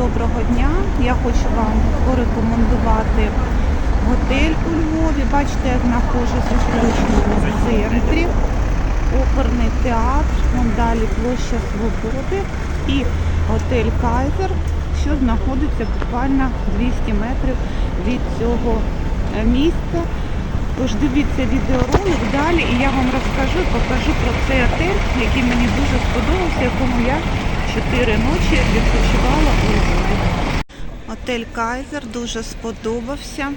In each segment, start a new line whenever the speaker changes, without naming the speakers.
доброго дня. Я хочу вам порекомендувати готель у Львові. Бачите, я знаходжусь у історичному центрі. Оперний театр, далі площа Свободи і готель Кайзер, що знаходиться буквально 200 метрів від цього е, місця. Тож дивіться відеоролик далі і я вам розкажу покажу про цей отель, який мені дуже сподобався, якому я 4 ночі відпочивала у Львові. Отель Кайзер дуже сподобався.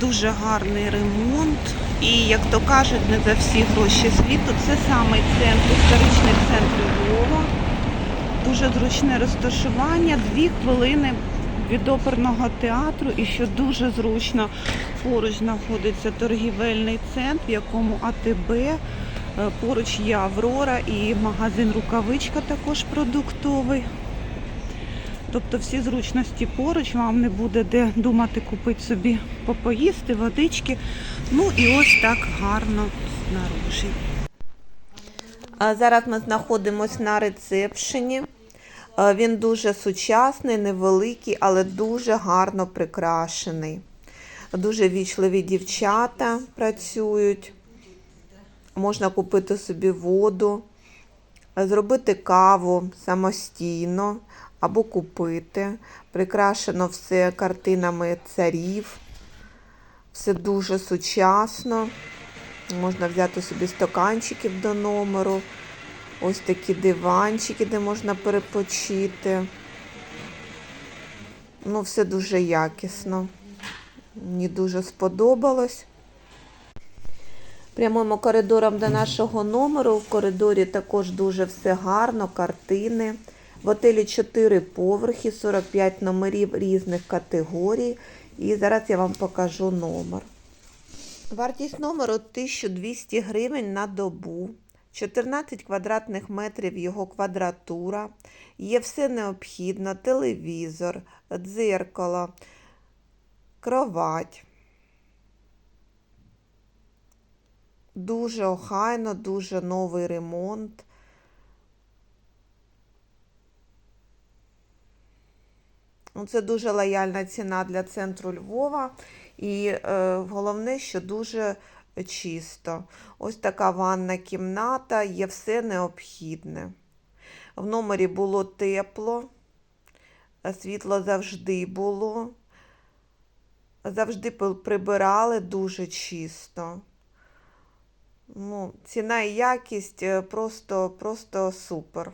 Дуже гарний ремонт. І, як то кажуть, не за всі гроші світу. Це самий центр, історичний центр Львова. Дуже зручне розташування, дві хвилини від оперного театру. І що дуже зручно, поруч знаходиться торгівельний центр, в якому АТБ, поруч є Аврора і магазин Рукавичка також продуктовий. Тобто всі зручності поруч, вам не буде де думати купити собі попоїсти, водички. Ну і ось так гарно снаружи.
А Зараз ми знаходимося на рецепшені. Е, Він дуже сучасний, невеликий, але дуже гарно прикрашений. Дуже вічливі дівчата працюють. Можна купити собі воду, зробити каву самостійно або купити. Прикрашено все картинами царів. Все дуже сучасно. Можна взяти собі стаканчиків до номеру. Ось такі диванчики, де можна перепочити. Ну, все дуже якісно. Мені дуже сподобалось. Прямуємо коридором до нашого номеру. В коридорі також дуже все гарно, картини. В готелі 4 поверхи, 45 номерів різних категорій. І зараз я вам покажу номер. Вартість номеру 1200 гривень на добу. 14 квадратних метрів його квадратура. Є все необхідно: телевізор, дзеркало, кровать. Дуже охайно, дуже новий ремонт. Ну, Це дуже лояльна ціна для центру Львова. І е, головне, що дуже чисто. Ось така ванна кімната, є все необхідне. В номері було тепло, світло завжди було. Завжди прибирали дуже чисто. Ну, ціна і якість е, просто, просто супер.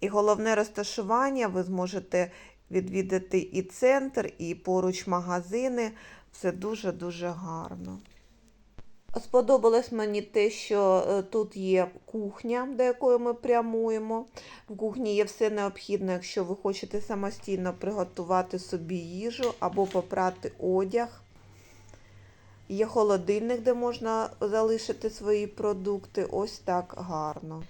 І головне розташування, ви зможете відвідати і центр, і поруч магазини. Все дуже-дуже гарно. Сподобалось мені те, що е, тут є кухня, до якої ми прямуємо. В кухні є все необхідне, якщо ви хочете самостійно приготувати собі їжу або попрати одяг. Є холодильник, де можна залишити свої продукти. Ось так гарно.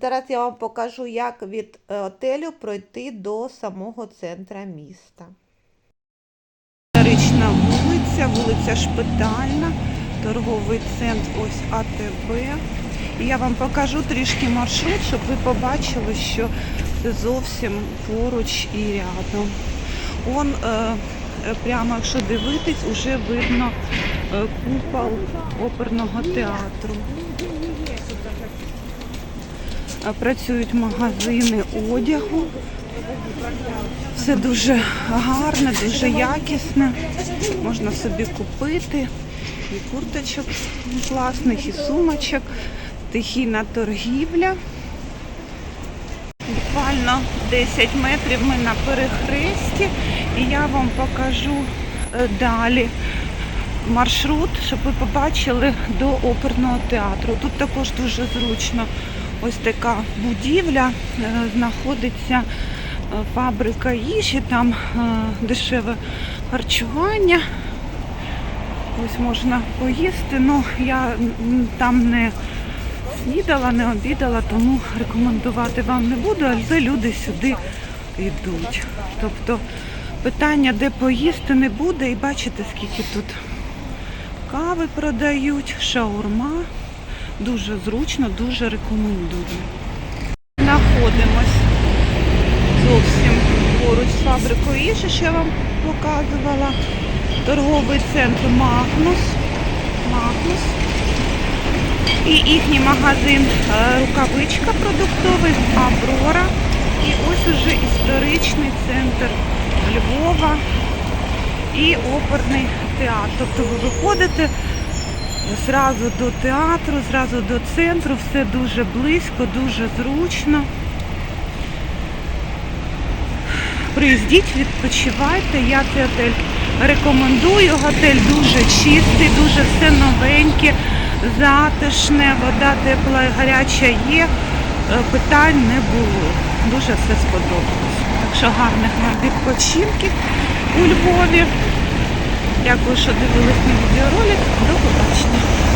Зараз я вам покажу, як від е, отелю пройти до самого центра міста.
Історична вулиця, вулиця Шпитальна, торговий центр ось АТБ. І я вам покажу трішки маршрут, щоб ви побачили, що зовсім поруч і рядом. Он е, е, прямо, якщо дивитись, уже видно е, купол оперного театру. Е, Працюють магазини одягу. Все дуже гарне, дуже якісне. Можна собі купити і курточок класних, і сумочок, стихійна торгівля. Буквально 10 метрів ми на перехресті, і я вам покажу е, далі маршрут, щоб ви побачили до оперного театру. Тут також дуже зручно ось така будівля, е, знаходиться е, фабрика їжі, там е, дешеве харчування. Ось можна поїсти. Ну, я там не снідала, не обідала, тому рекомендувати вам не буду, але люди сюди йдуть. Тобто питання, де поїсти, не буде. І бачите, скільки тут кави продають, шаурма. Дуже зручно, дуже рекомендую. Знаходимось фабрику їжі, що я вам показувала. Торговий центр Магнус. Магнус. І їхній магазин е, рукавичка продуктовий Аврора. І ось уже історичний центр Львова і оперний театр. Тобто ви виходите зразу до театру, зразу до центру, все дуже близько, дуже зручно. Приїздіть, відпочивайте. Я цей готель рекомендую. Готель дуже чистий, дуже все новеньке, затишне, вода тепла і гаряча є. Е, Питань не було. Дуже все сподобалось. Так що гарних вам відпочинків у Львові. Дякую, що дивились мій відеоролик. До побачення.